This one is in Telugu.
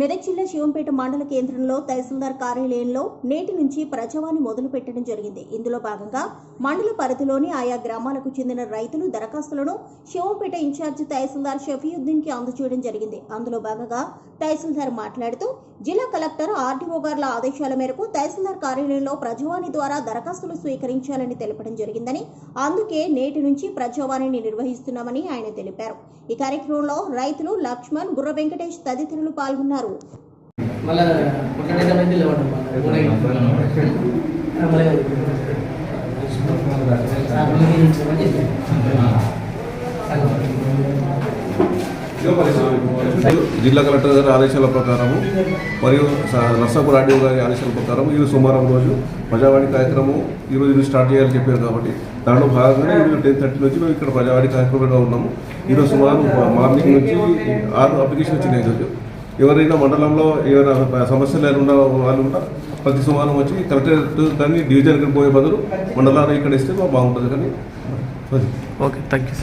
మెదక్ జిల్లా శివంపేట మండల కేంద్రంలో తహసీల్దార్ కార్యాలయంలో నేటి నుంచి ప్రజావాణి మొదలు పెట్టడం జరిగింది. ఇందులో భాగంగా మండల పరిధిలోని ఆయా గ్రామాలకు చెందిన రైతులు దరఖాస్తులను శివంపేట ఇన్ఛార్జి తహసీల్దార్ షఫీయుద్దీన్కి అందజేయడం జరిగింది. అందులో భాగంగా తహసీల్దార్ మాట్లాడుతూ జిల్లా కలెక్టర్ ఆర్డీఓ గారుల ఆదేశాల మేరకు తహసీల్దార్ కార్యాలయంలో ప్రజావాణి ద్వారా దరఖాస్తులు స్వీకరించాలని తెలపడం జరిగిందని అందుకే నేటి నుంచి ప్రజావాణిని నిర్వహిస్తున్నామని ఆయన తెలిపారు. ఈ కార్యక్రమంలో రైతులు లక్ష్మణ్ గుర్ర వెంకటేష్ తదితరులు పాల్గొన్నారు. లేవడం జిల్లా కలెక్టర్ గారి ఆదేశాల ప్రకారము మరియు నర్సాపూర్ ఆర్డీఓ గారి ఆదేశాల ప్రకారం ఈరోజు సోమవారం రోజు ప్రజావాణి కార్యక్రమం ఈరోజు ఇది స్టార్ట్ చేయాలని చెప్పారు కాబట్టి దాంట్లో భాగంగానే ఈరోజు టెన్ థర్టీ నుంచి మేము ఇక్కడ ప్రజావాణి కార్యక్రమంలో ఉన్నాము. ఈరోజు సుమారు మార్నింగ్ నుంచి ఆరు అప్లికేషన్ వచ్చినాయి ఈరోజు ఎవరైనా మండలంలో ఏమైనా సమస్యలు ఏమైనా వాళ్ళు ఉన్నా ప్రతి సోమవారం వచ్చి కలెక్టరేట్ డివిజన్ డివిజన్కి పోయే బదులు మండలాన్ని ఇక్కడ ఇస్తే బాగుంటుంది కానీ. Okay thank you